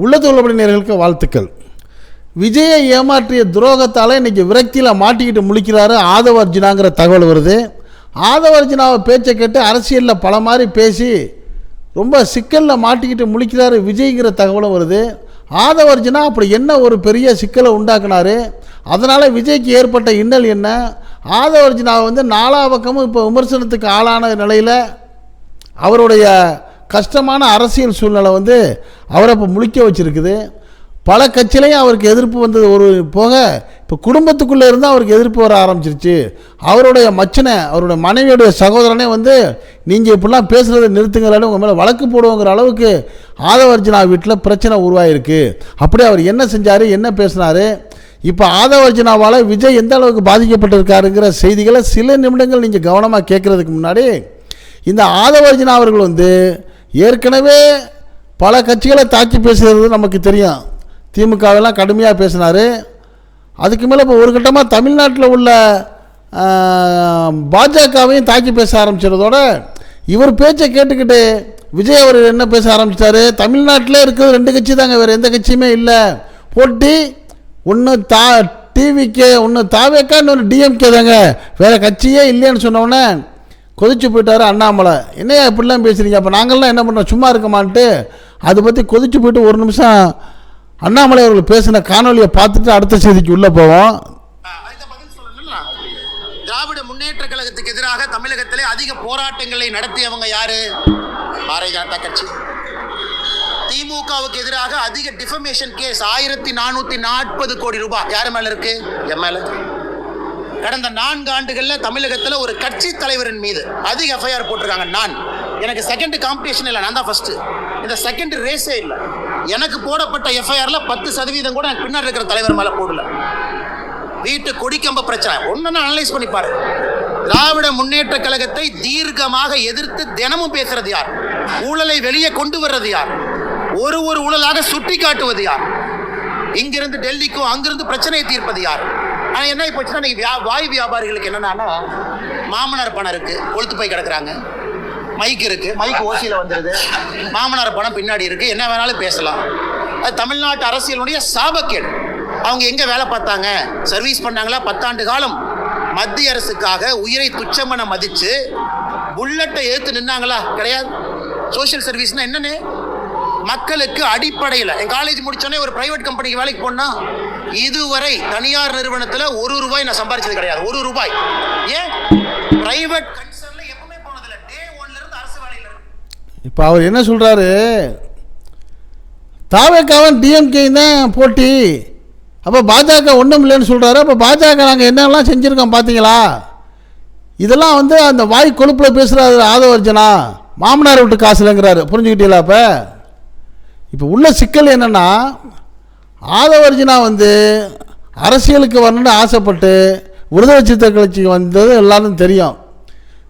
உள்ளது உள்ளபடி நேர்களுக்கு வாழ்த்துக்கள். விஜயை ஏமாற்றிய துரோகத்தால் இன்றைக்கி விரக்தியில் மாட்டிக்கிட்டு முழிக்கிறாரு ஆதவ அர்ஜுனாங்கிற தகவல் வருது. ஆதவ அர்ஜுனாவை பேச்சை கேட்டு அரசியலில் பல மாதிரி பேசி ரொம்ப சிக்கலில் மாட்டிக்கிட்டு முழிக்கிறாரு விஜய்ங்கிற தகவலும் வருது. ஆதவ அர்ஜுனா அப்படி என்ன ஒரு பெரிய சிக்கலை உண்டாக்குனாரு? அதனால் விஜய்க்கு ஏற்பட்ட இன்னல் என்ன? ஆதவ அர்ஜுனாவை வந்து நாலா பக்கமும் இப்போ விமர்சனத்துக்கு ஆளான நிலையில் அவருடைய கஷ்டமான அரசியல் சூழ்நிலை வந்து அவரை இப்போ முழிக்க வச்சுருக்குது. பல கட்சியிலையும் அவருக்கு எதிர்ப்பு வந்தது ஒரு போக இப்போ குடும்பத்துக்குள்ளே இருந்து அவருக்கு எதிர்ப்பு வர ஆரம்பிச்சிருச்சு. அவருடைய மச்சனை அவருடைய மனைவியுடைய சகோதரனே வந்து நீங்கள் இப்படிலாம் பேசுகிறத நிறுத்துங்களான்னு உங்கள் மேலே வழக்கு போடுவோங்கிற அளவுக்கு ஆதவர்ஜனா வீட்டில் பிரச்சனை உருவாயிருக்கு. அப்படி அவர் என்ன செஞ்சார் என்ன பேசினார்? இப்போ ஆதவர்ஜனாவால் விஜய் எந்த அளவுக்கு பாதிக்கப்பட்டிருக்காருங்கிற செய்திகளை சில நிமிடங்கள் நீங்கள் கவனமாக கேட்குறதுக்கு முன்னாடி இந்த ஆதவர்ஜனா அவர்கள் வந்து ஏற்கனவே பல கட்சிகளை தாக்கி பேசுகிறது நமக்கு தெரியும். திமுகவெல்லாம் கடுமையாக பேசினார். அதுக்கு மேலே இப்போ ஒரு கட்டமாக தமிழ்நாட்டில் உள்ள பாஜகவையும் தாக்கி பேச ஆரம்பிச்சதோட இவர் பேச்சை கேட்டுக்கிட்டு விஜய் அவர் என்ன பேச ஆரம்பிச்சிட்டாரு? தமிழ்நாட்டில் இருக்கிறது ரெண்டு கட்சி தாங்க வேறு எந்த கட்சியுமே இல்லை. போட்டி ஒன்று தா டிவிக்கே ஒன்று தாவேக்கா இன்னொன்று டிஎம்கே தாங்க. வேறு கட்சியே இல்லைன்னு சொன்னோன்னே கொதிச்சு போயிட்டாரு அண்ணாமலை. என்னையா இப்படிலாம் பேசுகிறீங்க அப்போ நாங்கள்லாம் என்ன பண்ணுறோம் சும்மா இருக்கமான்ட்டு அதை பற்றி கொதிச்சு போயிட்டு ஒரு நிமிஷம் அண்ணாமலை அவர்கள் பேசின காணொலியை பார்த்துட்டு அடுத்த செய்திக்கு உள்ளே போவோம். திராவிட முன்னேற்ற கழகத்துக்கு எதிராக தமிழகத்திலே அதிக போராட்டங்களை நடத்தியவங்க யாரு? பாரதிய ஜனதா கட்சி. திமுகவுக்கு எதிராக அதிக டிஃபமேஷன் கேஸ் ஆயிரத்தி நானூத்தி நாற்பது கோடி ரூபாய். யார் மேல இருக்கு? என் கடந்த நான்கு ஆண்டுகள்ல தமிழகத்துல ஒரு கட்சி தலைவரின் மீது அதிக எஃப்ஐஆர் போட்டிருக்காங்க. நான். எனக்கு செகண்ட் காம்படிஷன் இல்லை. நான் தான் ஃபர்ஸ்ட் இந்த செகண்ட் ரேஸே இல்லை. எனக்கு போடப்பட்ட எஃப்ஐஆர்ல பத்து சதவீதம் கூட எனக்கு பின்னாடி இருக்கிற தலைவர் மேல போடல. வீட்டு கொடிக்கம்ப பிரச்சனை. ஒன்னு அனலைஸ் பண்ணி பாரு. திராவிட முன்னேற்ற கழகத்தை தீர்க்கமாக எதிர்த்து தினமும் பேசுறது யார்? ஊழலை வெளியே கொண்டு வர்றது யார்? ஒரு ஒரு ஊழலாக சுட்டி காட்டுவது யார்? இங்கிருந்து டெல்லிக்கும் அங்கிருந்து பிரச்சனையை தீர்ப்பது யார்? ஆனால் என்ன போச்சுன்னா இன்றைக்கி வியா- வாய் வியாபாரிகளுக்கு என்னன்னா மாமனார் பணம் இருக்கு கொளுத்து போய் கிடக்குறாங்க. மைக் இருக்கு மைக் ஓசியில் வந்துருது. மாமனார் பணம் பின்னாடி இருக்கு என்ன வேணாலும் பேசலாம். அது தமிழ்நாட்டு அரசியலுடைய சாபக்கேடு. அவங்க எங்க வேலை பார்த்தாங்க? சர்வீஸ் பண்ணாங்களா? பத்தாண்டு காலம். மத்திய அரசுக்காக உயிரை துச்சமென மதிச்சு புல்லட்டை எடுத்து நின்னாங்களா? கிடையாது. சோஷியல் சர்வீஸ்னா என்னன்னு? மக்களுக்கு அடிப்படையில். என் காலேஜ் முடிச்சோடனே ஒரு பிரைவேட் கம்பெனிக்கு வேலைக்கு போனா இதுவரை தனியார் நிறுவனத்தில் ஒரு ரூபாய் நான் சம்பாரிச்சது கிடையாது. ஒரு ரூபாய். ஏன்? பிரைவேட் கன்சர்ன்ல எப்பவுமே போனதில்லை. டே ஒன்ல இருந்து அரசு வேலையில இருக்கு. இப்போ அவர் என்ன சொல்கிறாரு தாவேக்காவன் டிஎம்கே தான் போட்டி. அப்போ பாஜக ஒன்றும் இல்லைன்னு சொல்கிறாரு அப்போ பாஜக நாங்கள் என்னெல்லாம் செஞ்சுருக்கோம் பார்த்தீங்களா இதெல்லாம் வந்து அந்த வாய் கொழுப்பில் பேசுகிறாரு ஆதவர்ஜனா. மாமனார் விட்டு காசு இல்லைங்கிறாரு புரிஞ்சுக்கிட்டீங்களா அப்போ? இப்போ உள்ள சிக்கல் என்னென்னா ஆதவர்ஜனா வந்து அரசியலுக்கு வரணும்னு ஆசைப்பட்டு விடுதலை சித்த கட்சிக்கு வந்தது எல்லாரும் தெரியும்.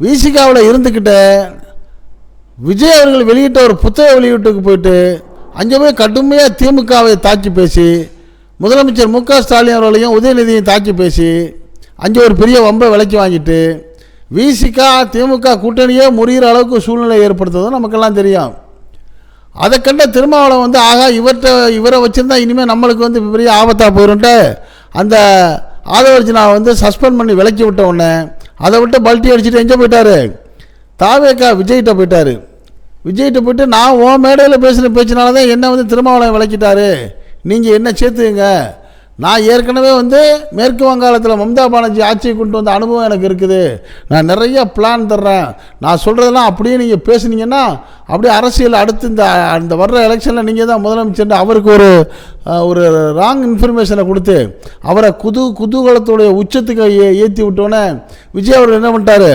விசிகாவில் இருந்துக்கிட்ட விஜய் அவர்கள் வெளியிட்ட ஒரு புத்தக வெளியீட்டுக்கு போயிட்டு அங்கே போய் கடுமையாக திமுகவை தாக்கி பேசி முதலமைச்சர் மு க ஸ்டாலின் அவர்களையும் உதயநிதியையும் தாக்கி பேசி அங்கே ஒரு பெரிய வம்பை விலைக்கு வாங்கிட்டு விசிகா திமுக கூட்டணியே முறிகிற அளவுக்கு சூழ்நிலை ஏற்படுத்துவதும் நமக்கெல்லாம் தெரியும். அதை கண்ட திருமாவளவன் வந்து ஆகா இவர்கிட்ட இவரை வச்சுருந்தா இனிமேல் நம்மளுக்கு வந்து பெரிய ஆபத்தாக போயிருன்ட்டு அந்த ஆதவர்ஜனாவை வந்து சஸ்பெண்ட் பண்ணி விலக்கி விட்ட உடனே அதை விட்டு பல்ட்டி அடிச்சுட்டு எங்கே போயிட்டாரு? தாவேக்கா விஜய்கிட்ட போயிட்டாரு. விஜய்கிட்ட போயிட்டு நான் உன் மேடையில் பேசின பேச்சினால தான் என்னை வந்து திருமாவளவன் விளக்கிட்டாரு. நீங்கள் என்ன சேர்த்துங்க நான் ஏற்கனவே வந்து மேற்கு வங்காளத்தில் மம்தா பானர்ஜி ஆட்சியை கொண்டு வந்த அனுபவம் எனக்கு இருக்குது. நான் நிறைய பிளான் தர்றேன். நான் சொல்கிறதெல்லாம் அப்படியே நீங்கள் பேசுனீங்கன்னா அப்படியே அரசியல் அடுத்து இந்த அந்த வர்ற எலெக்ஷனில் நீங்கள் தான் முதலமைச்சர் அவருக்கு ஒரு ஒரு ராங் இன்ஃபர்மேஷனை கொடுத்து அவரை குது குதூகலத்துடைய உச்சத்துக்கு ஏ ஏற்றி விட்டோன்னே விஜய் அவர் என்ன பண்ணிட்டாரு?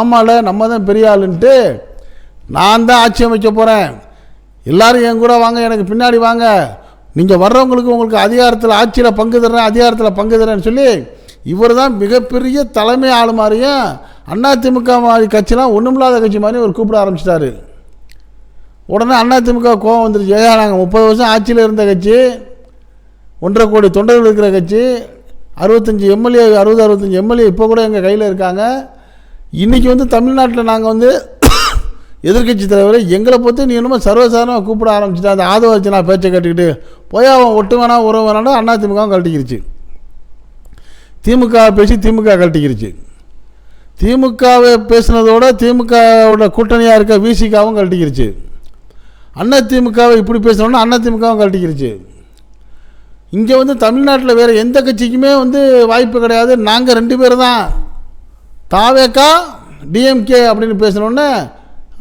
ஆமால நம்ம தான் பெரிய ஆளுன்ட்டு நான் தான் ஆட்சி அமைக்க போகிறேன் எல்லோரும் என் கூட வாங்க எனக்கு பின்னாடி வாங்க. நீங்கள் வர்றவங்களுக்கு உங்களுக்கு அதிகாரத்தில் ஆட்சியில் பங்கு தர்றேன் அதிகாரத்தில் பங்கு தர்றேன்னு சொல்லி இவர் தான் மிகப்பெரிய தலைமை ஆளு மாதிரியும் அதிமுக மாதிரி கட்சிலாம் ஒன்றுமில்லாத கட்சி மாதிரி ஒரு கூப்பிட ஆரம்பிச்சிட்டாரு. உடனே அதிமுக கோவம் வந்துருச்சு. ஏயா நாங்கள் முப்பது வருஷம் ஆட்சியில் இருந்த கட்சி ஒன்றரை கோடி தொண்டர்கள் இருக்கிற கட்சி அறுபத்தஞ்சி எம்எல்ஏ அறுபது அறுபத்தஞ்சி எம்எல்ஏ இப்போ கூட எங்கள் கையில் இருக்காங்க. இன்றைக்கி வந்து தமிழ்நாட்டில் நாங்கள் வந்து எதிர்க்கட்சி தலைவர் எங்களை பொறுத்து நீ என்னமோ சர்வசாதாரணமாக கூப்பிட ஆரம்பிச்சிட்டா அந்த ஆதவர்ஜனா பேச்சை கேட்டுக்கிட்டு போய் அவன் ஒட்டு வேணாம் உறவு வேணான்னு அண்ணா திமுகவும் கழட்டிக்கிருச்சு. திமுக பேசி திமுக கழட்டிக்கிருச்சு. திமுகவை பேசுனதோட திமுகவோட கூட்டணியாக இருக்க விசிகாவும் கழட்டிக்கிருச்சு. அண்ணா திமுகவை இப்படி பேசினோன்னா அண்ணா திமுகவும் கழட்டிக்கிருச்சு. இங்கே வந்து தமிழ்நாட்டில் வேறு எந்த கட்சிக்குமே வந்து வாய்ப்பு கிடையாது. நாங்கள் ரெண்டு பேர் தான். தாவேக்கா டிஎம்கே அப்படின்னு பேசினோன்னே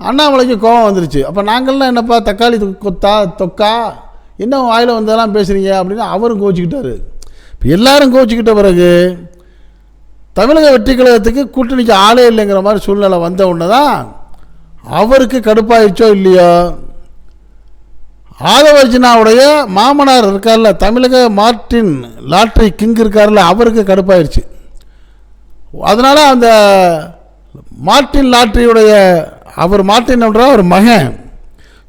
அண்ணாமலைக்கு கோபம் வந்துருச்சு. அப்போ நாங்கள்லாம் என்னப்பா தக்காளி கொத்தா தொக்கா? என்ன வாயில் வந்ததெல்லாம் பேசுகிறீங்க அப்படின்னு அவரும் கோச்சிக்கிட்டாரு இப்போ எல்லாரும் கோச்சிக்கிட்ட பிறகு தமிழக வெற்றி கழகத்துக்கு கூட்டணிக்கு ஆளே இல்லைங்கிற மாதிரி சூழ்நிலை வந்த உடனே தான் அவருக்கு கடுப்பாயிடுச்சோ இல்லையோ? ஆதவர்ஜினாவுடைய மாமனார் இருக்கார்ல தமிழக மார்ட்டின் லாட்ரி கிங் இருக்கார்ல அவருக்கு கடுப்பாயிருச்சு. அதனால் அந்த மார்ட்டின் லாட்ரியுடைய அவர் மார்ட்டின் என்றால் அவர் மகன்.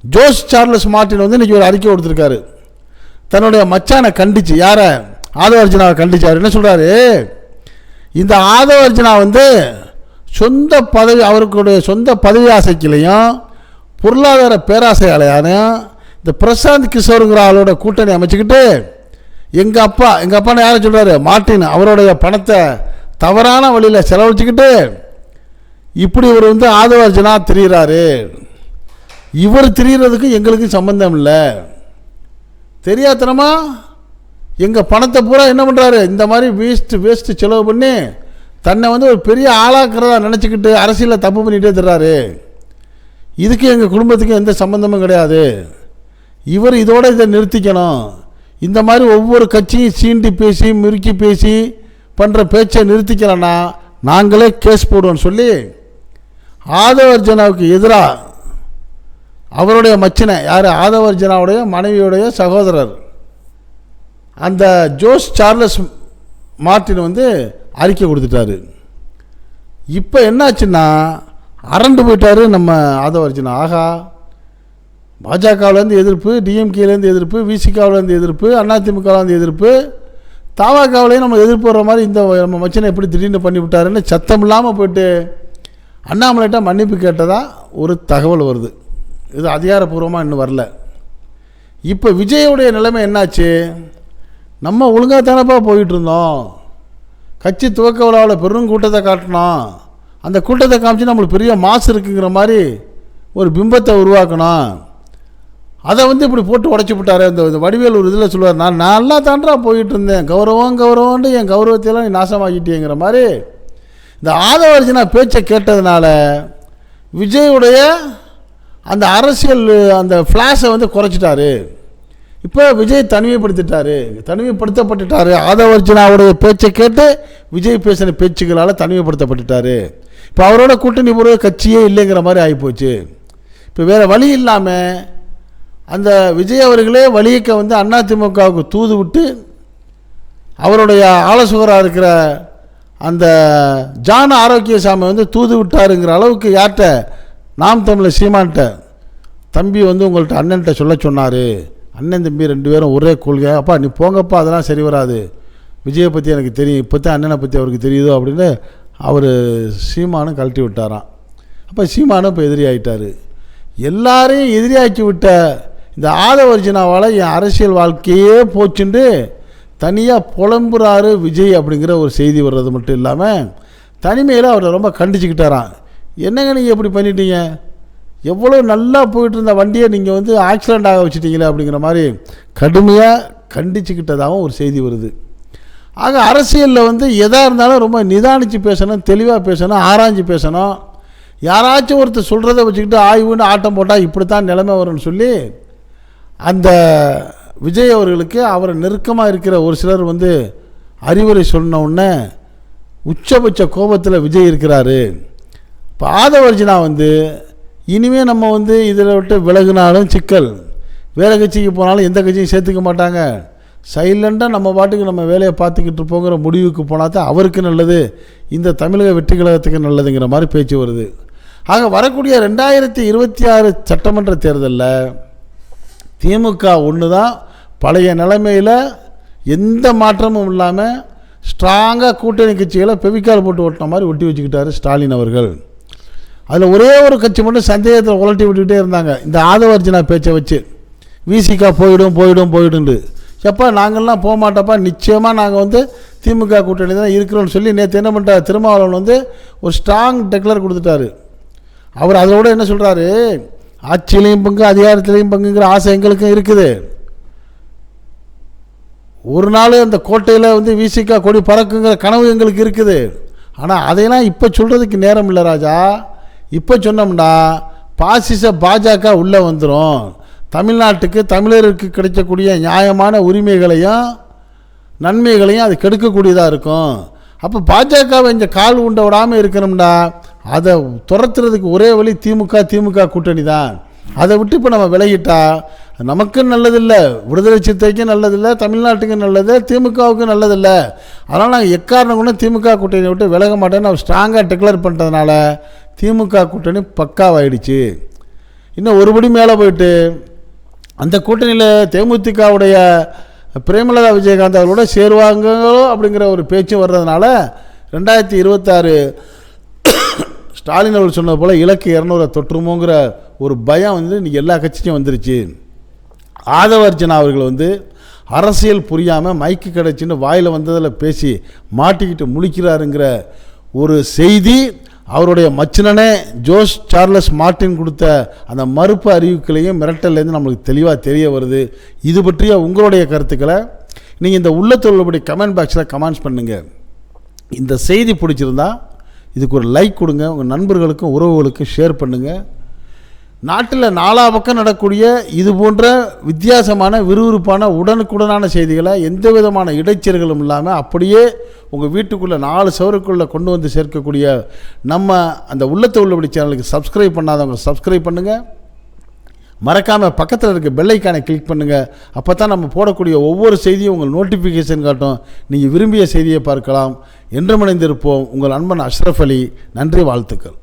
ஜோஸ் சார்லஸ் மார்ட்டின் வந்து இன்றைக்கி ஒரு அறிக்கை கொடுத்துருக்காரு. தன்னுடைய மச்சானை கண்டிச்சு. யாரை? ஆதவர்ஜனாவை கண்டிச்சார் என்ன சொல்கிறாரு இந்த ஆதவர்ஜனா வந்து சொந்த பதவி அவருக்குடைய சொந்த பதவி ஆசைக்கிலையும் பொருளாதார பேராசையாலையானையும் இந்த பிரசாந்த் கிஷோருங்கிற ஆளோட கூட்டணி அமைச்சுக்கிட்டு எங்கள் அப்பா எங்கள் அப்பான்னு யாரை சொல்கிறாரு மார்ட்டின் அவருடைய பணத்தை தவறான வழியில் செலவழிச்சுக்கிட்டு இப்படி இவர் வந்து ஆதவர்ஜனா திரியிறாரு. இவர் திரியிறதுக்கு எங்களுக்கு சம்பந்தம் இல்லை. தெரியாதனமா? எங்கள் பணத்தை பூரா என்ன பண்ணுறாரு இந்த மாதிரி வேஸ்ட்டு வேஸ்ட்டு செலவு பண்ணி தன்னை வந்து ஒரு பெரிய ஆளாக்குறதா நினச்சிக்கிட்டு அரசியலில் தப்பு பண்ணிகிட்டே தர்றாரு. இதுக்கு எங்கள் குடும்பத்துக்கு எந்த சம்மந்தமும் கிடையாது. இவர் இதோடு இதை நிறுத்திக்கணும். இந்த மாதிரி ஒவ்வொரு கட்சியும் சீண்டி பேசி முறுக்கி பேசி பண்ணுற பேச்சை நிறுத்திக்கலன்னா நாங்களே கேஸ் போடுவோம்னு சொல்லி ஆதவர்ஜனாவுக்கு எதிராக அவருடைய மச்சினை யார்? ஆதவர்ஜனாவுடைய மனைவியுடைய சகோதரர். அந்த ஜோஸ் சார்லஸ் மார்ட்டின் வந்து அறிக்கை கொடுத்துட்டாரு. இப்போ என்னாச்சுன்னா அரண்டு போயிட்டாரு நம்ம ஆதவர்ஜனா. ஆகா பாஜகவிலேருந்து எதிர்ப்பு டிஎம்கேலேருந்து எதிர்ப்பு விசிகாவிலேருந்து எதிர்ப்பு அதிமுகவிலேருந்து எதிர்ப்பு தாவாக்காவிலையும் நம்ம எதிர்ப்பு வர்ற மாதிரி இந்த நம்ம மச்சனை எப்படி திடீர்னு பண்ணி விட்டாருன்னு சத்தம் இல்லாமல் போயிட்டு அண்ணாமலைட்ட மன்னிப்பு கேட்டதா ஒரு தகவல் வருது. இது அதிகாரப்பூர்வமாக இன்னும் வரல. இப்போ விஜயோடைய நிலைமை என்னாச்சு? நம்ம ஒழுங்காக தானப்பா போயிட்டு இருந்தோம் கட்சி துவக்க விழாவில் பெரும் கூட்டத்தை காட்டினோம் அந்த கூட்டத்தை காமிச்சு நம்மளுக்கு பெரிய மாசு இருக்குங்கிற மாதிரி ஒரு பிம்பத்தை உருவாக்கணும் அதை வந்து இப்படி போட்டு உடச்சி விட்டாரு. இந்த வடிவேல் ஒரு இதில் சொல்லுவார் நான் நல்லா தாண்டா போயிட்டு இருந்தேன் கௌரவம் கௌரவம்னு என் கௌரவத்தையெல்லாம் நீ நாசமாக்கிட்டேங்கிற மாதிரி இந்த ஆதவர்ஜனா பேச்சை கேட்டதுனால விஜயுடைய அந்த அரசியல் அந்த ஃப்ளாஷை வந்து குறைச்சிட்டாரு. இப்போ விஜய் தனிமைப்படுத்திட்டாரு. தனிமைப்படுத்தப்பட்டுட்டாரு. ஆதவர்ஜனாவுடைய பேச்சை கேட்டு விஜய் பேசின பேச்சுகளால் தனிமைப்படுத்தப்பட்டுட்டாரு. இப்போ அவரோட கூட்டணி பூர்வ கட்சியே இல்லைங்கிற மாதிரி ஆகிப்போச்சு இப்போ வேறு வழி இல்லாமல் அந்த விஜய் அவர்களே வழியக்க வந்து அதிமுகவுக்கு தூது விட்டு அவருடைய ஆலோசகராக இருக்கிற அந்த ஜான ஆரோக்கியசாமி வந்து தூது விட்டாருங்கிற அளவுக்கு யார்கிட்ட? நாம் தமிழர் சீமான்கிட்ட. தம்பி வந்து உங்கள்கிட்ட அண்ணன்கிட்ட சொல்ல சொன்னார். அண்ணன் தம்பி ரெண்டு பேரும் ஒரே கொள்கை. அப்பா நீ போங்கப்பா அதெல்லாம் சரி வராது. விஜயை பற்றி எனக்கு தெரியும். இப்போ தான் அண்ணனை பற்றி அவருக்கு தெரியுதோ அப்படின்னு அவர் சீமானும் கழட்டி விட்டாராம். அப்போ சீமானும் இப்போ எதிரி ஆகிட்டார் எல்லாரையும் எதிரியாக்கி விட்ட இந்த ஆதவர்ஜனாவால் என் அரசியல் வாழ்க்கையே போச்சுண்டு. தனியாக புலம்புறாரு விஜய் அப்படிங்கிற ஒரு செய்தி வர்றது மட்டும் இல்லாமல் தனிமையில் அவரை ரொம்ப கண்டிச்சுக்கிட்டாராம். என்னங்க நீங்கள் எப்படி பண்ணிட்டீங்க? எவ்வளோ நல்லா போயிட்டு இருந்த வண்டியை நீங்கள் வந்து ஆக்சிடெண்ட் ஆக வச்சுட்டீங்களே அப்படிங்கிற மாதிரி கடுமையாக கண்டிச்சுக்கிட்டதாகவும் ஒரு செய்தி வருது. ஆக அரசியலில் வந்து எதாக இருந்தாலும் ரொம்ப நிதானித்து பேசணும் தெளிவாக பேசணும் ஆராய்ஞ்சு பேசணும். யாராச்சும் ஒருத்தர் சொல்கிறத வச்சுக்கிட்டு ஆய்வுன்னு ஆட்டம் போட்டால் இப்படி தான் நிலைமை வரும்னு சொல்லி அந்த விஜய் அவர்களுக்கு அவரை நெருக்கமாக இருக்கிற ஒரு சிலர் வந்து அறிவுரை சொன்ன உடனே உச்சபட்ச கோபத்தில் விஜய் இருக்கிறாரு. இப்போ ஆதவர்ஜினா வந்து இனிமேல் நம்ம வந்து இதில் விட்டு விலகுனாலும் சிக்கல். வேறு கட்சிக்கு போனாலும் எந்த கட்சியும் சேர்த்துக்க மாட்டாங்க. சைலண்டாக நம்ம பாட்டுக்கு நம்ம வேலையை பார்த்துக்கிட்டு இருப்போங்கிற முடிவுக்கு போனால் தான் அவருக்கு நல்லது. இந்த தமிழக வெற்றி கழகத்துக்கு நல்லதுங்கிற மாதிரி பேச்சு வருது. ஆக வரக்கூடிய ரெண்டாயிரத்தி இருபத்தி ஆறு சட்டமன்ற தேர்தலில் திமுக ஒன்று தான் பழைய நிலைமையில் எந்த மாற்றமும் இல்லாமல் ஸ்ட்ராங்காக கூட்டணி கட்சிகளை பெவிக்கால் போட்டு ஓட்டின மாதிரி ஒட்டி வச்சுக்கிட்டாரு ஸ்டாலின் அவர்கள். அதில் ஒரே ஒரு கட்சி மட்டும் சந்தேகத்தை உலட்டி விட்டுக்கிட்டே இருந்தாங்க. இந்த ஆதவர்ஜனா பேச்சை வச்சு. விசிகா போயிடும் போயிடும் போயிடுண்டு எப்பா நாங்கள்லாம் போக மாட்டோப்பா நிச்சயமாக நாங்கள் வந்து திமுக கூட்டணி தான் இருக்கிறோம்னு சொல்லி நேற்று என்ன பண்ணிட்டார்? திருமாவளவன் வந்து ஒரு ஸ்ட்ராங் டெக்லர் கொடுத்துட்டாரு. அவர் அதோட என்ன சொல்கிறாரு ஆட்சியிலையும் பங்கு அதிகாரத்திலையும் பங்குங்கிற ஆசை எங்களுக்கும் இருக்குது. ஒரு நாள் அந்த கோட்டையில் வந்து விசிகா கொடி பறக்குங்கிற கனவு எங்களுக்கு இருக்குது. ஆனால் அதையெல்லாம் இப்போ சொல்கிறதுக்கு நேரம் இல்லை ராஜா. இப்போ சொன்னோம்னா பாசிச பாஜக உள்ளே வந்துடும் தமிழ்நாட்டுக்கு தமிழருக்கு கிடைக்கக்கூடிய நியாயமான உரிமைகளையும் நன்மைகளையும் அது கெடுக்கக்கூடியதாக இருக்கும். அப்போ பாஜகவை இந்த கால் உண்ட விடாமல் இருக்கணும்னா அதை துரத்துறதுக்கு ஒரே வழி திமுக திமுக கூட்டணி தான் அதை விட்டு இப்போ நம்ம விலகிட்டா நமக்கும் நல்லதில்லை விடுதலை சித்தைக்கும் நல்லதில்லை தமிழ்நாட்டுக்கும் நல்லது திமுகவுக்கும் நல்லதில்லை. அதனால் நாங்கள் எக்காரணம் கூட திமுக கூட்டணியை விட்டு விலக மாட்டேன்னு அவர் ஸ்ட்ராங்காக டிக்ளேர் பண்ணுறதுனால திமுக கூட்டணி பக்காவாயிடுச்சு. இன்னும் ஒருபடி மேலே போயிட்டு அந்த கூட்டணியில் தேமுதிகவுடைய பிரேமலதா விஜயகாந்த் அவர்களோட சேருவாங்களோ அப்படிங்கிற ஒரு பேச்சும் வர்றதுனால ரெண்டாயிரத்தி இருபத்தாறு ஸ்டாலின் அவர்கள் சொன்னது போல் இலக்கு இரநூறை தொற்றுமோங்கிற ஒரு பயம் வந்து இன்னைக்கு எல்லா கட்சிக்கும் வந்துருச்சு. ஆதவர்ஜனா அவர்கள் வந்து அரசியல் புரியாமல் மைக்கு கிடச்சின்னு வாயில் வந்ததில் பேசி மாட்டிக்கிட்டு முழிக்கிறாருங்கிற ஒரு செய்தி அவருடைய மச்சினனே ஜோஸ் சார்லஸ் மார்ட்டின் கொடுத்த அந்த மறுப்பு அறிவிக்கலையும் மிரட்டல்லேருந்து நம்மளுக்கு தெளிவாக தெரிய வருது. இது பற்றிய உங்களுடைய கருத்துக்களை நீங்கள் இந்த உள்ளத்துள்ளபடி கமெண்ட் பாக்ஸில் கமெண்ட்ஸ் பண்ணுங்கள் இந்த செய்தி பிடிச்சிருந்தா இதுக்கு ஒரு லைக் கொடுங்க உங்கள் நண்பர்களுக்கும் உறவுகளுக்கும் ஷேர் பண்ணுங்கள் நாட்டில் நாலா பக்கம் நடக்கூடிய இது போன்ற வித்தியாசமான விறுவிறுப்பான உடனுக்குடனான செய்திகளை எந்த விதமான இடைச்சல்களும் இல்லாமல் அப்படியே உங்கள் வீட்டுக்குள்ளே நாலு சவருக்குள்ளே கொண்டு வந்து சேர்க்கக்கூடிய நம்ம அந்த உள்ளத்தை உள்ளபடி சேனலுக்கு சப்ஸ்கிரைப் பண்ணாதவங்க சப்ஸ்கிரைப் பண்ணுங்கள் மறக்காமல் பக்கத்தில் இருக்க பெல்லைக்கானை கிளிக் பண்ணுங்கள் அப்போ தான் நம்ம போடக்கூடிய ஒவ்வொரு செய்தியும் உங்கள் நோட்டிஃபிகேஷன் காட்டும். நீங்கள் விரும்பிய செய்தியை பார்க்கலாம். என்றமணிந்திருப்போம் உங்கள் அன்பன் அஷ்ரஃப் அலி. நன்றி வாழ்த்துக்கள்.